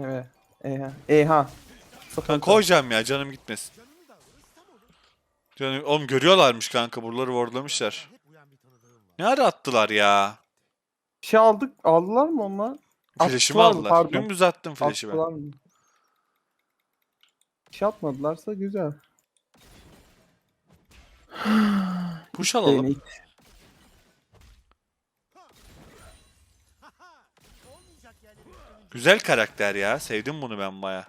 Evet. Eha. Eha. Kanka koyacağım ya canım gitmesin. Canım, oğlum görüyorlarmış kanka buraları wardlamışlar. Ne ara attılar ya? Bir şey aldık. Aldılar mı onlar? Flash'ımı aldılar. Pardon. Dümdüz attım flash'ı ben. Mı? Bir şey atmadılarsa güzel. Push alalım. Güzel karakter ya. Sevdim bunu ben baya.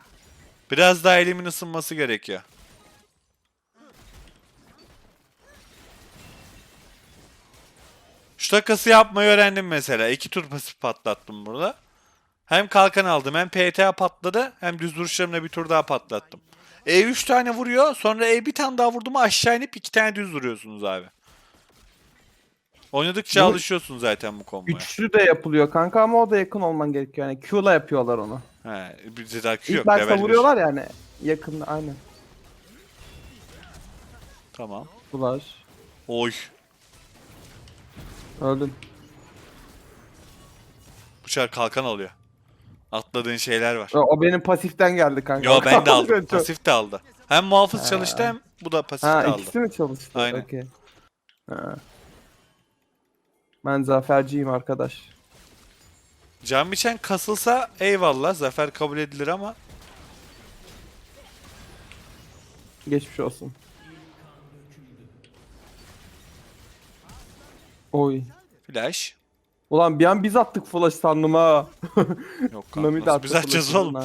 Biraz daha elimin ısınması gerekiyor. Şu takası yapmayı öğrendim mesela. İki tur pasif patlattım burada. Hem kalkan aldım hem PTA patladı hem düz vuruşlarımla bir tur daha patlattım. E 3 tane vuruyor sonra E bir tane daha vurdu mu aşağı inip iki tane düz vuruyorsunuz abi. Oynadıkça Bu- alışıyorsun zaten bu komboya. Üçlü de yapılıyor kanka ama o da yakın olman gerekiyor. Yani Q'la yapıyorlar onu. He, bir daha İlk yok. başta level bir. vuruyorlar yani. Yakında aynen. Tamam. Flash. Oy. Öldün. Bıçak kalkan alıyor. Atladığın şeyler var. O, o benim pasiften geldi kanka. Yo ben de aldım. Pasif de aldı. Hem muhafız çalıştı hem bu da pasif de Ha aldı. ikisi mi çalıştı? Aynen. Okey. Ha. Ben zaferciyim arkadaş. Can biçen kasılsa eyvallah. Zafer kabul edilir ama Geçmiş olsun. Oy. flash. Ulan bir an biz attık flash sandım ha. Yok kanka. Nasıl attı biz atacağız oğlum.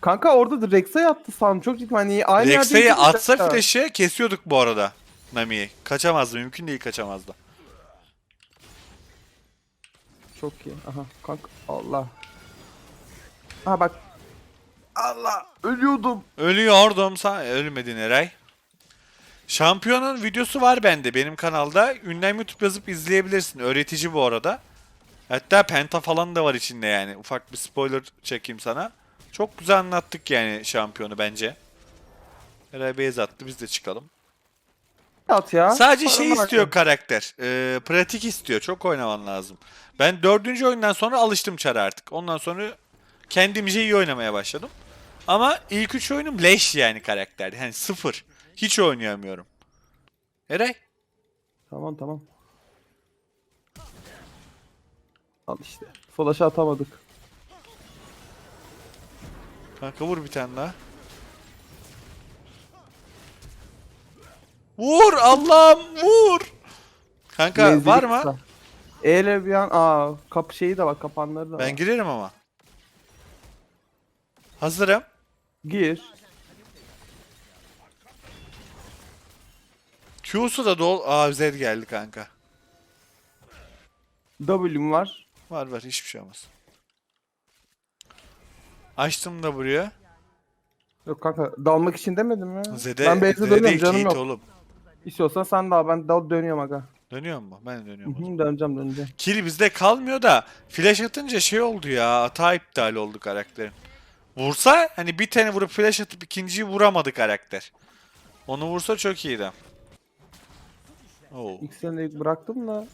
Kanka orada da Rex'e yattı sandım. Çok ciddi. Hani aynı Rex'e atsa flash'ı kesiyorduk bu arada. Nami'yi. Kaçamazdı. Mümkün değil kaçamazdı. Çok iyi. Aha kanka. Allah. Aha bak. Allah. Ölüyordum. Ölüyordum sen ölmedin Eray. Şampiyonun videosu var bende benim kanalda. Ünlem YouTube yazıp izleyebilirsin. Öğretici bu arada. Hatta penta falan da var içinde yani. Ufak bir spoiler çekeyim sana. Çok güzel anlattık yani şampiyonu bence. Eray base attı biz de çıkalım. At ya. Sadece şey Paramı istiyor karakter. Ee, pratik istiyor. Çok oynaman lazım. Ben dördüncü oyundan sonra alıştım çara artık. Ondan sonra kendimce iyi oynamaya başladım. Ama ilk üç oyunum leş yani karakter. Yani sıfır. Hiç oynayamıyorum. Eray. Tamam tamam. Al işte. Flash'ı atamadık. Kanka vur bir tane daha. Vur Allah'ım vur. Kanka Menzili var mı? kısa. Eyle bir an aa kapı şeyi de var kapanları da Ben girerim ama. Hazırım. Gir. Q'su da dol. Aa Z geldi kanka. W'm var. Var var hiçbir şey olmaz. Açtım da buraya. Yok kanka dalmak için demedim ya. Zede, ben base'e Zede dönüyorum değil canım Kate yok. oğlum. İstiyorsan sen daha ben dal dönüyorum aga. Dönüyor mu? Ben de Hı dönüyorum. o zaman. hı, döneceğim döneceğim. Kill bizde kalmıyor da flash atınca şey oldu ya. Hata iptal oldu karakterin. Vursa hani bir tane vurup flash atıp ikinciyi vuramadı karakter. Onu vursa çok iyiydi. Oo. İkisini de bıraktım da.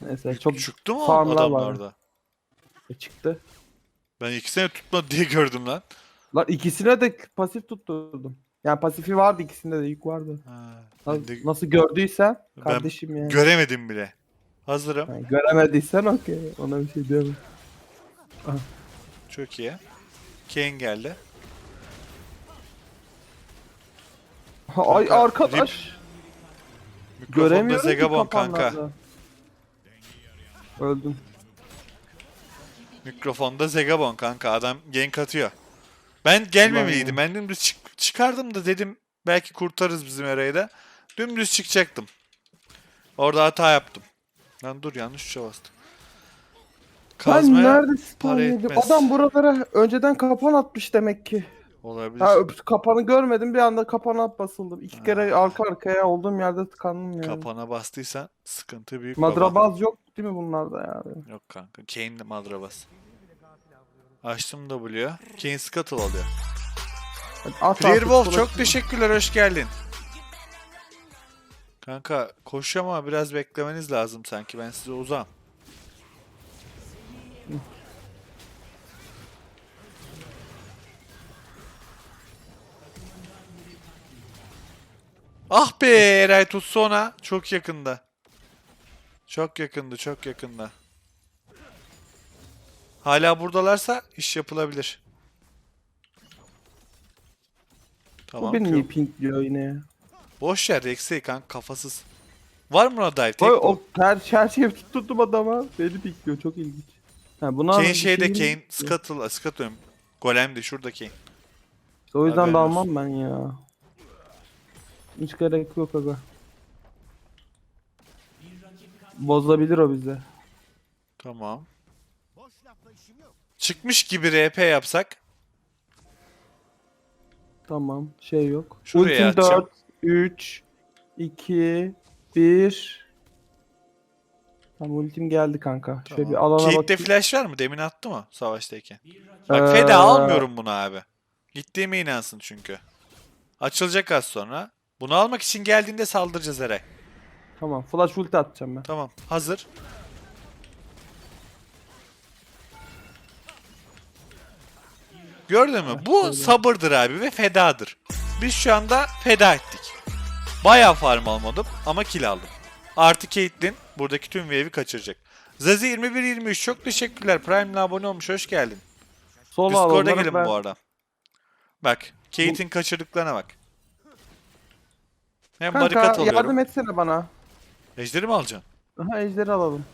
Neyse çok Çıktı mı farmlar var. adamlarda? çıktı. Ben ikisini tutmadı diye gördüm lan. Lan ikisine de pasif tutturdum. Yani pasifi vardı ikisinde de yük vardı. Ha, Nasıl, de nasıl gördüysen Ben kardeşim yani. göremedim bile. Hazırım. Yani göremediysen okey. Ona bir şey diyemem. Çok iyi. Kane geldi. Ha, Ay Kanka, arkadaş. Mikrofonda Göremiyorum ki Zegabon kanka. kapanlarda. Öldüm. Mikrofonda Zegabon kanka. Adam gank atıyor. Ben gelmemeliydim. Ben dümdüz çık- çıkardım da dedim belki kurtarırız bizim arayı da. Dümdüz çıkacaktım. Orada hata yaptım. Lan dur yanlış tuşa bastım. Ben Kazmaya nerede para spawn yedim? etmez. Adam buralara önceden kapan atmış demek ki. Olabilir. Ha öp- kapanı görmedim bir anda kapana basıldım. İki kere arka arkaya olduğum yerde tıkandım yani. Kapana bastıysan sıkıntı büyük baba. Madrabaz yok değil mi bunlarda yani? Yok kanka. Kane madrabas. Açtım W'yu. Kane scuttle alıyor. At Clear artık Wolf çok teşekkürler hoş geldin. Kanka koşuyorum ama biraz beklemeniz lazım sanki. Ben size uzağım. Ah be Eray tutsa ona. Çok yakında. Çok yakındı, çok yakında. Hala buradalarsa iş yapılabilir. Tamam. Bu beni niye pink diyor yine ya. Boş yer Rex'e kanka kafasız. Var mı ona dive? Tek Oy, o her, her şeyi tuttum adama. Beni pink diyor çok ilginç. Ha, buna Kane şeyde şey- Kane Scuttle, Scuttle Golem de şurada Kane. İşte o yüzden Haberin dalmam ben ya. Hiç gerek yok aga. Bozabilir o bize. Tamam. Çıkmış gibi RP yapsak. Tamam şey yok. Şuraya Ultim atacağım. 4, 3, 2, 1. Tamam ultim geldi kanka. Şöyle bir Tamam. alana Kate'de bakayım. flash var mı? Demin attı mı savaştayken? Bak Ee, feda almıyorum bunu abi. Gittiğime inansın çünkü. Açılacak az sonra. Bunu almak için geldiğinde saldıracağız Eray. Tamam flash ulti atacağım ben. Tamam. Hazır. Gördün mü? Bu sabırdır abi ve fedadır. Biz şu anda feda ettik. Bayağı farm almadım ama kill aldım. Artı Caitlyn buradaki tüm wave'i kaçıracak. Zazi 21-23 çok teşekkürler. Prime'le abone olmuş. Hoş geldin. Solo Discord'a gelin ben- bu arada. Bak. Kate'in kaçırdıklarına bak. Hem barikat Kanka alıyorum. yardım etsene bana. Ejderi mi alacaksın? Aha ejderi alalım.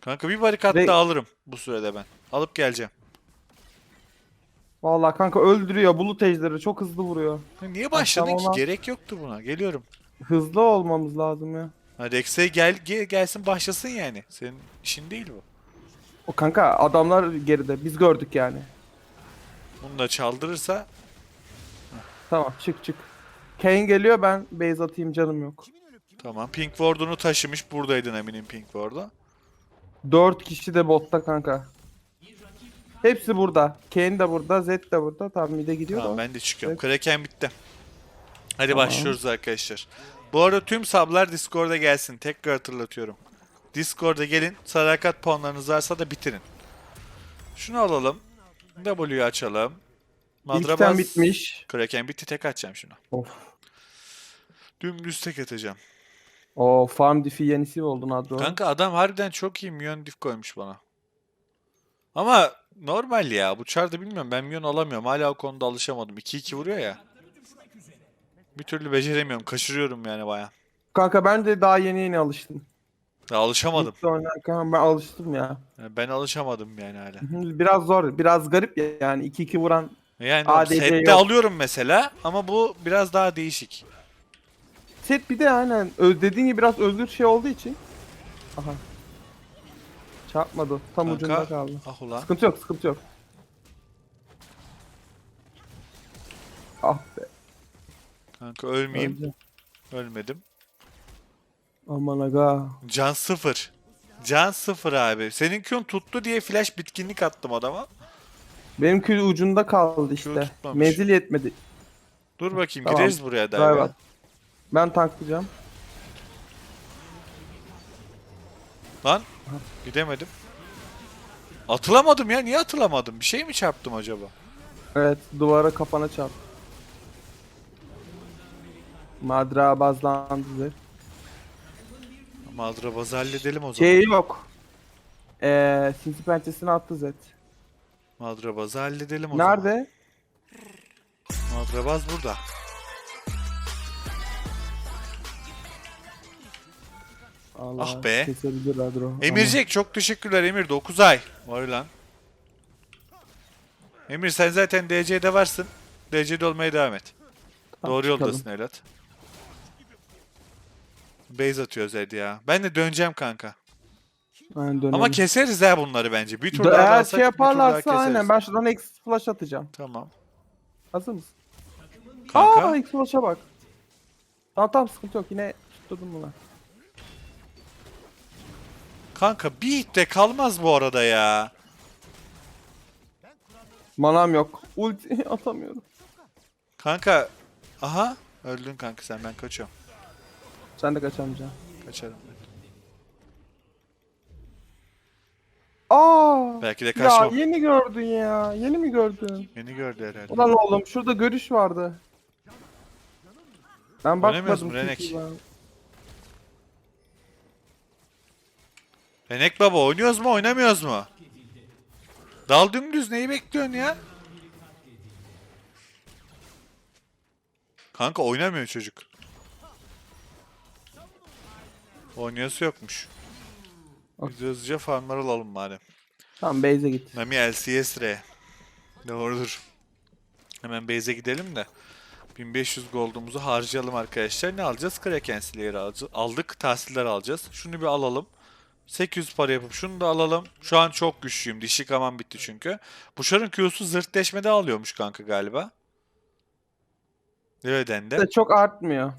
Kanka bir barikat Ve- daha alırım bu sürede ben. Alıp geleceğim. Vallahi kanka öldürüyor. Bulut ejderi çok hızlı vuruyor. Ya Niye başladın ki? lan. Gerek yoktu buna. Geliyorum. Hızlı olmamız lazım ya. Ha Rex'e gel, gel gelsin başlasın yani. Senin işin değil bu. O kanka adamlar geride. Biz gördük yani. Bunu da çaldırırsa Tamam çık çık. Kane geliyor ben base atayım canım yok. tamam. Pink Ward'unu taşımış. Buradaydın eminim Pink Ward'u. 4 kişi de botta kanka. Hepsi burada. Kane de burada, Zed de burada. Tamam mide gidiyor Tamam da. ben de çıkıyorum. Kraken bitti. Hadi Tamam. başlıyoruz arkadaşlar. Bu arada tüm sablar Discord'a gelsin. Tekrar hatırlatıyorum. Discord'a gelin. Sadakat puanlarınız varsa da bitirin. Şunu alalım. W'yu açalım. İlkten bitmiş. Kraken bitti tek atacağım şunu. Of. Dümdüz tek atacağım. O farm diff'i yenisi oldun Adro. Kanka adam harbiden çok iyi milyon diff koymuş bana. Ama normal ya. Bu çarda bilmiyorum. Ben milyon alamıyorum. Hala o konuda alışamadım. 2-2 vuruyor ya. Bir türlü beceremiyorum. Kaçırıyorum yani baya. Kanka ben de daha yeni yeni alıştım. Ya alışamadım. İlk oynarken ben alıştım ya. Yani ben alışamadım yani hala. Biraz zor, biraz garip ya yani 2-2 vuran. Yani ADC sette yok. alıyorum mesela ama bu biraz daha değişik. Set bir de aynen dediğin gibi biraz özgür şey olduğu için. Aha. Çarpmadı. Tam Kanka, ucunda kaldı. Ah ulan. Sıkıntı yok, sıkıntı yok. Ah be. Kanka ölmeyeyim. Öleceğim. Ölmedim. Aman aga. Can sıfır. Can sıfır abi. Senin Q'un tuttu diye flash bitkinlik attım adama. Benim kül ucunda kaldı işte. Menzil yetmedi. Dur bakayım Tamam. gireriz buraya daha. at. Ben tanklayacağım. Lan gidemedim. Atılamadım ya. Niye atılamadım? Bir şey mi çarptım acaba? Evet, duvara kafana çarp. Madra bazlandı Zed. Madrabazı halledelim o zaman. Şey yok. Eee sinsi pençesini attı Zed. Madrabazı halledelim o zaman. Nerede? Madrabaz burada. Allah Ah be. Kesebilir Adro. Emircek çok teşekkürler Emir 9 ay. Var lan. Emir sen zaten DC'de varsın. DC'de olmaya devam et. Tamam, Doğru çıkalım. yoldasın evlat. Base atıyor Zed ya. Ben de döneceğim kanka. Aynen, dönelim. Ama keseriz ha bunları bence. Bir tur Da- daha Eğer alsak şey bir tur daha yaparlarsa keseriz. aynen ben şuradan X flash atacağım. Tamam. Hazır mısın? Kanka. Aa X flash'a bak. Tamam tamam sıkıntı yok yine tutturdum bunu. Kanka bir hit de kalmaz bu arada ya. Manam yok. Ulti atamıyorum. Kanka. Aha. Öldün kanka sen ben kaçıyorum. Sen de kaçamayacaksın. Kaçarım. Aa! Belki de Ya kaçmam. yeni gördün ya. Yeni mi gördün? Beni gördü herhalde. Ulan oğlum şurada görüş vardı. Ben Oynamıyoruz bakmadım. mu Renek? ben. Renek baba oynuyoruz mu oynamıyoruz mu? Dal dümdüz neyi bekliyorsun ya? Kanka oynamıyor çocuk. Oynuyorsu yokmuş. Biz hızlıca farmlar alalım madem. Tamam base'e git. Nami LCS re. Doğrudur. Hemen base'e gidelim de. 1500 gold'umuzu harcayalım arkadaşlar. Ne alacağız? Kraken Slayer'ı alacağız. Aldık. Tahsiller alacağız. Şunu bir alalım. 800 para yapıp şunu da alalım. Şu an çok güçlüyüm. Dişi kaman bitti çünkü. Buşar'ın Q'su zırtleşmede alıyormuş kanka galiba. Öyle de. Çok artmıyor.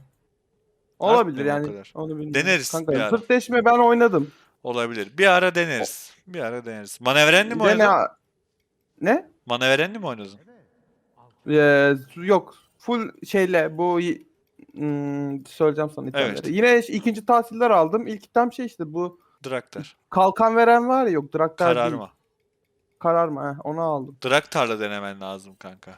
Olabilir Artmıyor o yani. kadar. Onu bilmiyorum. Deneriz bir Kanka ara. sırtleşme ben oynadım. Olabilir. Bir ara deneriz. Bir ara deneriz. Manevrenli mi Dene- oynadın? Ne? Manevrenli mi oynadın? Ee, yok. Full şeyle bu y- hmm, söyleyeceğim sana itemleri. Evet. Yine ikinci tahsiller aldım. İlk item şey işte bu Draktar. kalkan veren var ya yok Draktar değil. Kararma. Kararma he, onu aldım. Draktar'la denemen lazım kanka.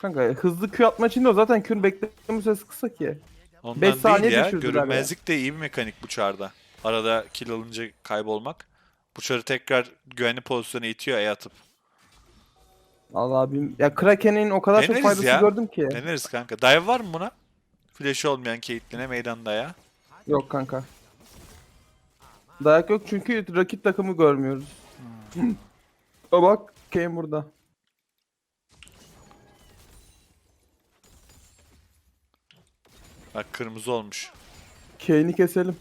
Kanka hızlı Q atma için de o zaten Q'nun bekleme süresi kısa ki. Ondan Beş değil saniye ya. düşürdüler Görünmezlik de iyi bir mekanik bu çarda. Arada kill alınca kaybolmak. Bu çarı tekrar güvenli pozisyona itiyor E atıp. Allah abim. Ya Kraken'in o kadar çok Deneriz faydası ya. gördüm ki. Deneriz kanka. Dive var mı buna? Flash olmayan Caitlyn'e meydanda ya. Yok kanka. Dayak yok çünkü rakip takımı görmüyoruz. Hmm. o bak Kane burada. Bak kırmızı olmuş. Kane'i keselim.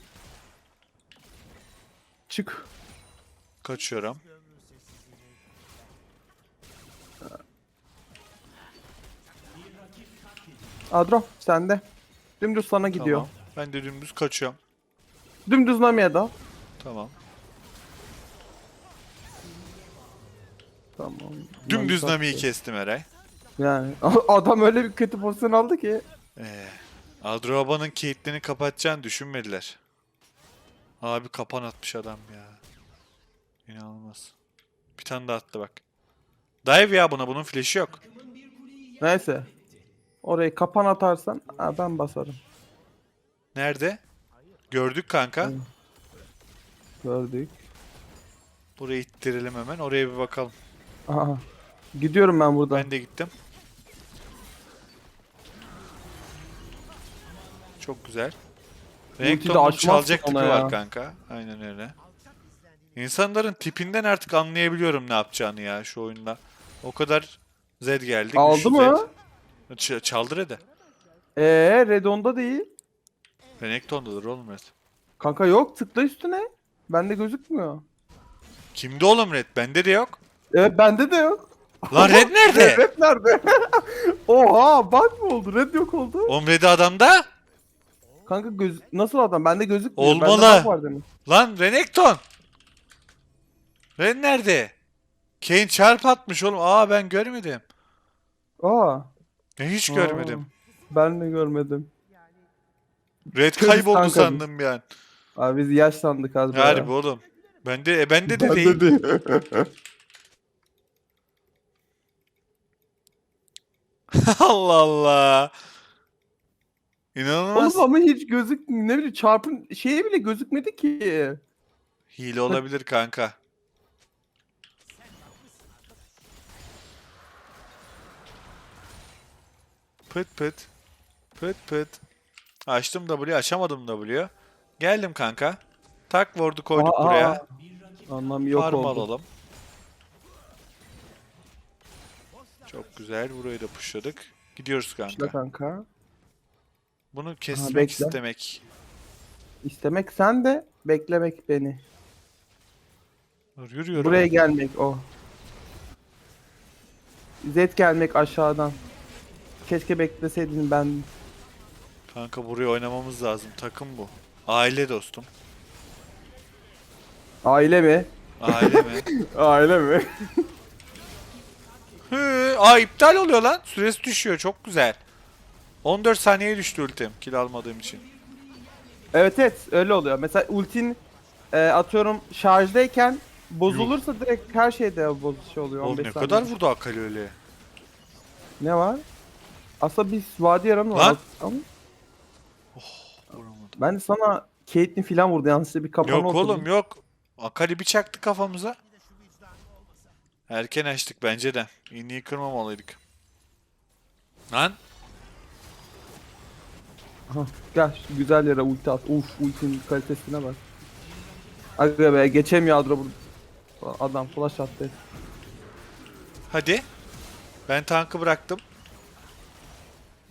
Çık. Kaçıyorum. Adro sende. Dümdüz sana gidiyor. Tamam. Ben de dümdüz kaçıyorum. Dümdüz Nami'ye dal. Tamam. Tamam. Dümdüz Nami Nami'yi sattı. kestim Eray. Yani adam öyle bir kötü pozisyon aldı ki. Ee, Adroaba'nın Caitlyn'i kapatacağını düşünmediler. Abi kapan atmış adam ya. İnanılmaz. Bir tane daha attı bak. Dive ya buna bunun flash'i yok. Neyse. Orayı kapan atarsan ha, ben basarım. Nerede? Gördük kanka. Evet. Gördük. Burayı ittirelim hemen. Oraya bir bakalım. Aha. Gidiyorum ben buradan. Ben de gittim. Çok güzel. de Renekton bunu açmazsın ona var ya. kanka. Aynen öyle. İnsanların tipinden artık anlayabiliyorum ne yapacağını ya şu oyunda. O kadar Z geldi. Aldı mı? Ç- çaldı Red'e. Eee Redon'da değil. Renekton'dadır oğlum Red. Kanka yok tıkla üstüne. Bende gözükmüyor. Kimde oğlum Red? Bende de yok. Evet bende de yok. Lan Red nerede? Red nerede? Oha bak mı oldu? Red yok oldu. oğlum Red adamda. Kanka göz nasıl adam? Bende gözükmüyor. Olmalı. Bende bug var demin. Lan Renekton. Red nerede? Kane çarp atmış oğlum. Aa ben görmedim. Aa. Ben hiç Aa, görmedim. Ben de görmedim. Red kayboldu sandım bir an. Abi biz yaş sandık az Harbi oğlum. Bende e bende de değil. değil. Allah Allah. İnanılmaz. Oğlum ama hiç gözükmüyor. Ne bileyim çarpın şeye bile gözükmedi ki. Hile olabilir kanka. Pıt pıt. Pıt pıt. Açtım W, açamadım W. Geldim kanka. Tak ward'u koyduk Aa, buraya. aa. Anlam yok Farm oldu. alalım. Çok güzel. Burayı da pushladık. Gidiyoruz İşte kanka. kanka. Bunu kesmek bekle. istemek. İstemek sen de beklemek beni. Dur, yürüyorum. Buraya gelmek o. Z gelmek aşağıdan. Keşke bekleseydin ben. Kanka buraya oynamamız lazım. Takım bu. Aile dostum. Aile mi? Aile mi? Aile mi? Hı, aa iptal oluyor lan. Süresi düşüyor. Çok güzel. 14 saniyeye düştü ultim. Kill almadığım için. Evet evet öyle oluyor. Mesela ultin e, atıyorum şarjdayken bozulursa direkt her şeyde bozuş oluyor. Oğlum 15 ne saniye. kadar vurdu Akali öyle. Ne var? Aslında biz Vadi Yaran'ı Lan! var. Ama Vuramadım. Ben sana Caitlyn falan vurdu yanlışlıkla bir kafana Yok oturdum. oğlum yok. Akali bir çaktı kafamıza. Erken açtık bence de. İğneyi kırmamalıydık. Lan Aha, gel şu güzel yere ulti at. Uf ultinin kalitesine bak. Aga be geçemiyor Adro burada. Adam flash attı. hadi. Ben tankı bıraktım.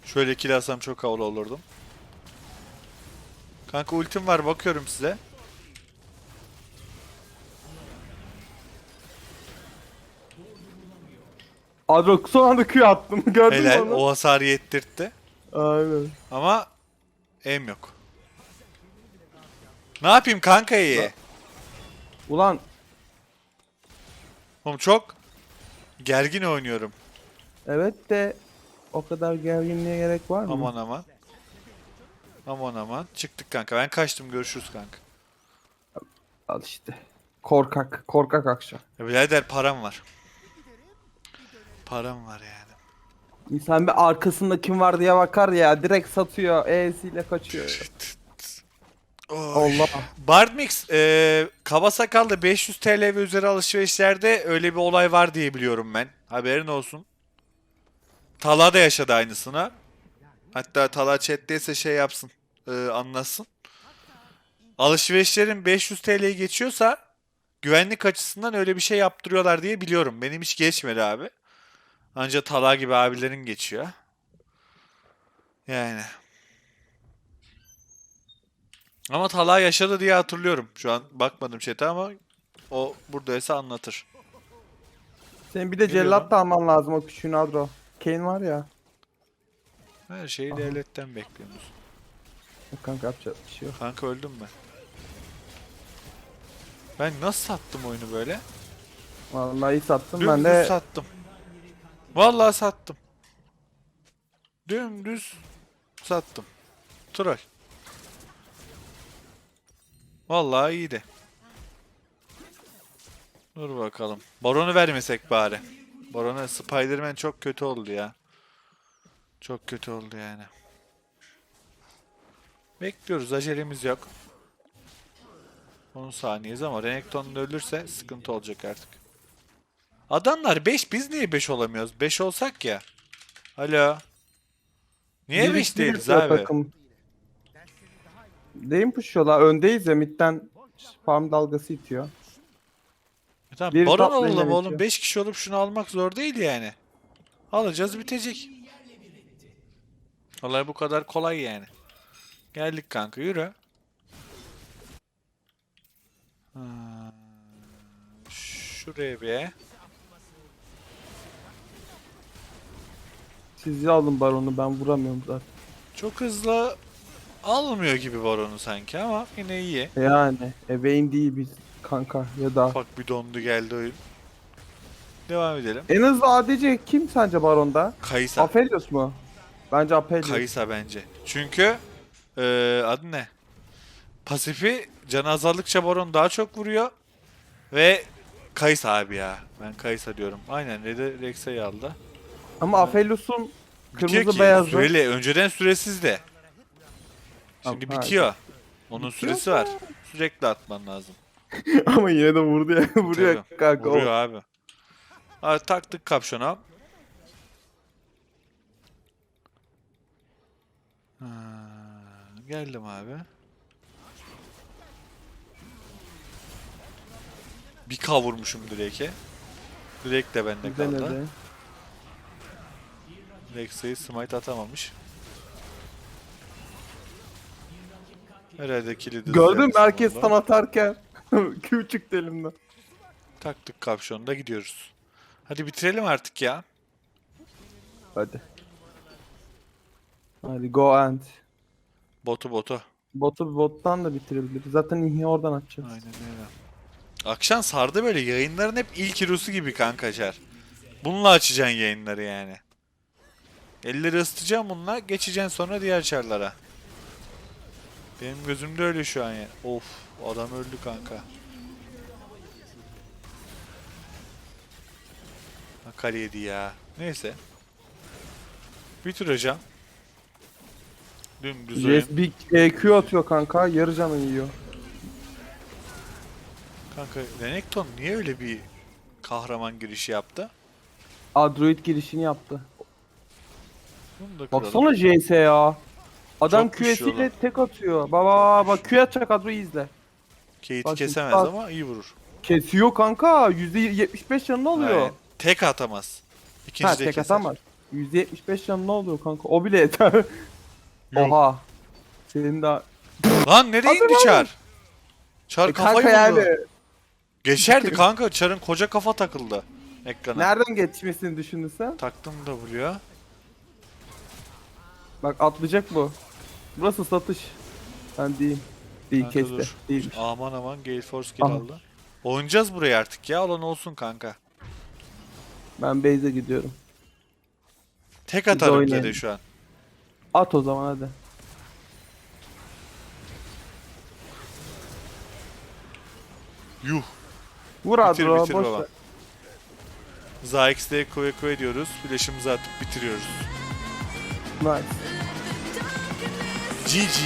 Şöyle kill alsam çok havalı olurdum. Kanka ultim var bakıyorum size. Adro son anda Q attım. Gördün mü Helal onu? o hasarı yettirtti. Aynen. Ama em yok. Ne yapayım kanka iyi? Ulan Oğlum çok gergin oynuyorum. evet de o kadar gerginliğe gerek var mı? Aman aman. Aman aman. Çıktık kanka. Ben kaçtım. Görüşürüz kanka. Al işte. Korkak. Korkak akşam. Ya birader param var. Param var yani. İnsan bir arkasında kim var diye bakar ya direkt satıyor. E'siyle kaçıyor. Oy. Allah. Bardmix e, kaba sakallı 500 TL ve üzeri alışverişlerde öyle bir olay var diye biliyorum ben. Haberin olsun. Tala da yaşadı aynısını. Hatta Tala chat'teyse şey yapsın. e, anlasın. Alışverişlerin 500 TL'yi geçiyorsa güvenlik açısından öyle bir şey yaptırıyorlar diye biliyorum. Benim hiç geçmedi abi. Ancak Tala gibi abilerin geçiyor. Yani. Ama Talha yaşadı diye hatırlıyorum. Şu an bakmadım chat'e ama o buradaysa anlatır. Senin bir de Geliyorum. cellat da alman lazım o küçüğün Adro. Kane var ya. Her şeyi devletten bekliyoruz. Yok Kanka yapacak bir şey yok. Kanka öldüm ben. Ben nasıl sattım oyunu böyle? Vallahi sattım Dümdüz ben de. sattım. Vallahi sattım. Dümdüz sattım. Troll. Vallahi iyiydi. Dur bakalım. Baron'u vermesek bari. Baron'a Spider-Man çok kötü oldu ya. Çok kötü oldu yani. Bekliyoruz. Acelemiz yok. 10 saniyeyiz ama Renekton ölürse sıkıntı olacak artık. Adamlar 5 biz niye 5 olamıyoruz? 5 olsak ya. Alo. Niye Bir 5 iki değiliz abi? Takım. Deyim pushuyorlar. Öndeyiz ya midden farm dalgası itiyor. E tamam, Bir baron oğlum. geçiyor. 5 kişi olup şunu almak zor değil yani. Alacağız bitecek. Olay bu kadar kolay yani. Geldik kanka yürü. Ha, Şuraya bir. Siz alın baronu ben vuramıyorum zaten. Çok hızlı almıyor gibi baronu sanki ama yine iyi. Yani ebeğin değil biz kanka ya da. Bak bir dondu geldi oyun. Devam edelim. En hızlı ADC kim sence baronda? Kayısa. Aphelios mu? Bence Aphelios. Kayısa bence. Çünkü eee adı ne? Pasifi can azaldıkça Baron daha çok vuruyor. Ve Kayısa abi ya. Ben Kayısa diyorum. Aynen Red'e Rex'e aldı. Ama Aphelios'un kırmızı beyazı. Süreli. Önceden süresiz de. Şimdi Ha, bitiyor. Onun Bitiyor süresi var. Sürekli atman lazım. Ama yine de vurdu ya. Vuruyor Tabii. kanka. Vuruyor abi. Abi taktık kapşona. Ha, geldim abi. Bir kavurmuşum Drake'e. Drake de bende kaldı. Rex'e smite atamamış. Herhalde kilidi Gördün mü herkes tam atarken. Q çıktı elimden. Taktık kapşonu da gidiyoruz. Hadi bitirelim artık ya. Hadi. Hadi go and. Botu botu. Botu bottan da bitirebiliriz. Zaten ihya oradan atacağız. Aynen öyle. Akşam sardı böyle yayınların hep ilk hero'su gibi kankaçar. Bununla açacaksın yayınları yani. Elleri ısıtacaksın bununla geçeceksin sonra diğer çarlara. Benim gözümde öyle şu an ya. Of adam öldü kanka. Akar yedi ya. Neyse. Bitir hocam. Dümdüz oyun. Jess bir EQ atıyor kanka. Yarı canı yiyor. Kanka Renekton niye öyle bir kahraman girişi yaptı? Android girişini yaptı. Bunu da kıralım. Baksana JS ya. Adam Çok güçlü Q'siyle olan. tek atıyor. Baba bak Q atacak Adro'yu izle. Kate'i Bak kesemez bak. ama iyi vurur. Kesiyor kanka. %75 canı ne oluyor? Aynen. Tek atamaz. İkinci ha de tek keser. atamaz. %75 canı ne oluyor kanka? O bile yeter. Yok. Oha. Senin daha... Lan nereye indi Çar? Çar E, kafayı kanka vurdu. yani. Geçerdi kanka. Çar'ın koca kafa takıldı ekrana. Nereden geçmesini düşündün sen? Taktım da vuruyor. Bak atlayacak bu. Burası satış. Ben diyeyim. Değil Kanka kesti. dur. Değilmiş. Aman aman Gale Force kill Aha. aldı. Oynayacağız buraya artık ya. Olan olsun kanka. Ben base'e gidiyorum. Tek de atarım oynayalım. Zed'e şu an. At o zaman hadi. Yuh. Vur Bitir, Adro bitir boş baba. ver. Zayx'de kue kue diyoruz. Flash'ımızı atıp bitiriyoruz. Nice. GG.